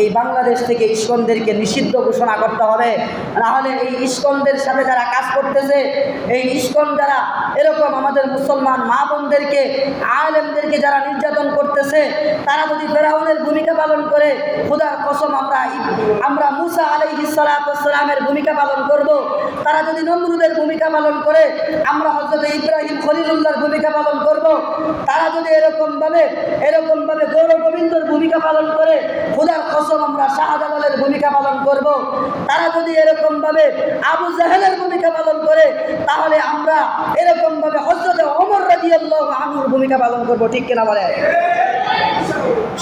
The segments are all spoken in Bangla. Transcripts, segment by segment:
এই বাংলাদেশ থেকে ইস্কনদেরকে নিষিদ্ধ ঘোষণা করতে হবে। নাহলে এই ইস্কনদের সাথে যারা কাজ করতেছে, এই ইস্কন যারা এরকম আমাদের মুসলমান মা বোনদেরকে, আলেমদেরকে যারা নির্যাতন করতেছে, তারা যদি ফেরাউনের ভূমিকা পালন করে, খুদার কসম আমরা আমরা মুসা আলাইহি সালামের ভূমিকা পালন করব। তারা যদি নমরুদের ভূমিকা পালন করে, আমরা হজরত ইব্রাহিম খলিলুল্লাহর ভূমিকা পালন করব। তারা যদি এরকমভাবে এরকমভাবে গৌরব গোবিন্দর ভূমিকা পালন করে, খুদার কসম আমরা শাহজালালের ভূমিকা পালন করব। তারা যদি এরকমভাবে আবু জাহেলের ভূমিকা পালন করে, তাহলে আমরা এরকমভাবে হজরত অমর রাজিয়াল্লাহ ভূমিকা পালন করব, ঠিক কিনা বলে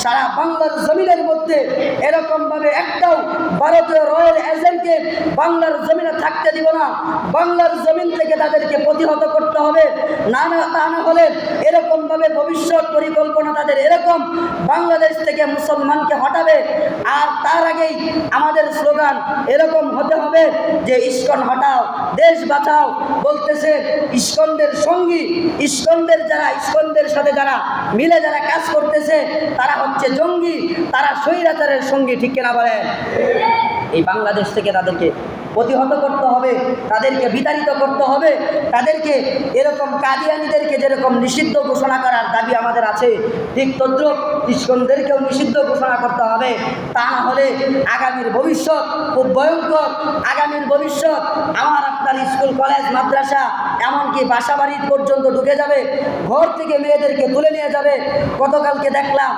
সারা বাংলার জমিনের মধ্যে এরকমভাবে একটাও ভারতীয় রয়্যাল এজেন্টকে বাংলার জমিনে থাকতে বাংলার জমিন থেকে তাদেরকে প্রতিহত করতে হবে। না না, তা না হলে এরকমভাবে ভবিষ্যৎ পরিকল্পনা তাদের এরকম বাংলাদেশ থেকে মুসলমানকে হটাবে। আর তার আগেই আমাদের স্লোগান এরকম হতে হবে যে, ইস্কন হটাও, দেশ বাঁচাও। বলতেছে ইস্কনদের সঙ্গী। ইস্কনদের যারা, ইস্কনদের সাথে যারা মিলে যারা কাজ করতেছে, তারা হচ্ছে জঙ্গি, তারা স্বৈরাচারের সঙ্গী, ঠিক কেনা বলেন? এই বাংলাদেশ থেকে তাদেরকে প্রতিহত করতে হবে, তাদেরকে বিতাড়িত করতে হবে, তাদেরকে এরকম কাদিয়ানিদেরকে যেরকম নিষিদ্ধ ঘোষণা করার দাবি আমাদের আছে, ঠিক তদ্রুপ ইস্কনদেরকেও নিষিদ্ধ ঘোষণা করতে হবে, তা না হলে আগামীর ভবিষ্যৎ খুব ভয়ঙ্কর। আগামীর ভবিষ্যৎ আমার আপনার স্কুল, কলেজ, মাদ্রাসা, এমনকি বাসা বাড়ি পর্যন্ত ঢুকে যাবে। ঘর থেকে মেয়েদেরকে তুলে নিয়ে যাবে। গতকালকে দেখলাম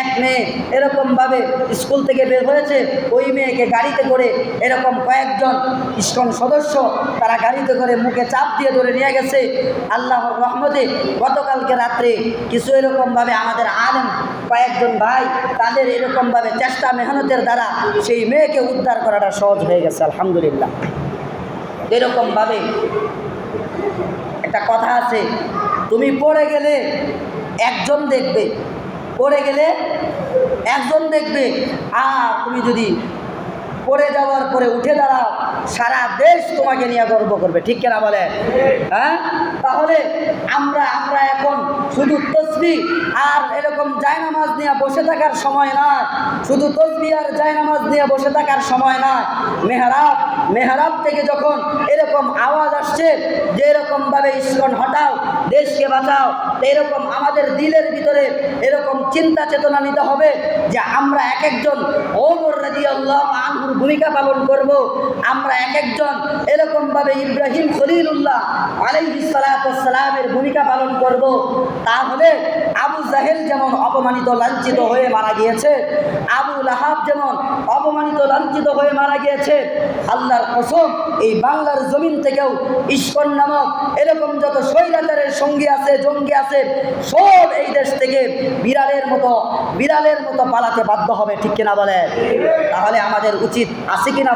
এক মেয়ে এরকমভাবে স্কুল থেকে বের হয়েছে। ওই মেয়েকে গাড়িতে করে এরকম কয়েকজন ইস্কন সদস্য তারা গাড়িতে করে মুখে চাপ দিয়ে ধরে নিয়ে গেছে। আল্লাহর রহমতে গতকালকে রাত্রে কিছু এরকমভাবে আমাদের আলেম কয়েকজন ভাই, তাদের এরকমভাবে চেষ্টা মেহনতের দ্বারা সেই মেয়েকে উদ্ধার করাটা সহজ হয়ে গেছে, আলহামদুলিল্লাহ। এরকমভাবে একটা কথা আছে, তুমি পড়ে গেলে একজন দেখবে, পড়ে গেলে একজন দেখবে। আর তুমি যদি পড়ে যাওয়ার পরে উঠে দাঁড়াও, সারা দেশ তোমাকে নিয়ে গর্ব করবে, ঠিক কেনা বলে? হ্যাঁ? তাহলে আমরা আমরা এখন শুধু তসবি আর এরকম জায়নামাজ নিয়ে বসে থাকার সময় নয় শুধু তসবি আর জায়নামাজ নিয়ে বসে থাকার সময় নয় মেহরাব মেহরাব থেকে যখন এরকম আওয়াজ আসছে যে এরকমভাবে ইস্কন হটাও, দেশকে বাঁচাও এরকম আমাদের দিলের ভিতরে চিন্তা চেতনা নিতে হবে যে আমরা এক একজন ওমর রাজি আল্লাহ আনহুর ভূমিকা পালন করব। আমরা এক একজন এরকমভাবে ইব্রাহিম খলিলুল্লাহ আলাইহি সালামের ভূমিকা পালন করব। তাহলে আবু জাহেল যেমন অপমানিত, লাঞ্ছিত হয়ে মারা গিয়েছে, আবু লাহাব যেমন অপমানিত, লাঞ্ছিত হয়ে মারা গিয়েছে, আল্লাহর কসম এই বাংলার জমিন থেকেও ইস্কন নামক এরকম যত স্বৈরাচারের সঙ্গী আছে, জঙ্গি আছে, সব এই দেশ থেকে বিড়ালের মতো বিড়ালের মতো পালাতে বাধ্য হবে, ঠিক কিনা বলে? তাহলে আমাদের উচিত আছে কিনা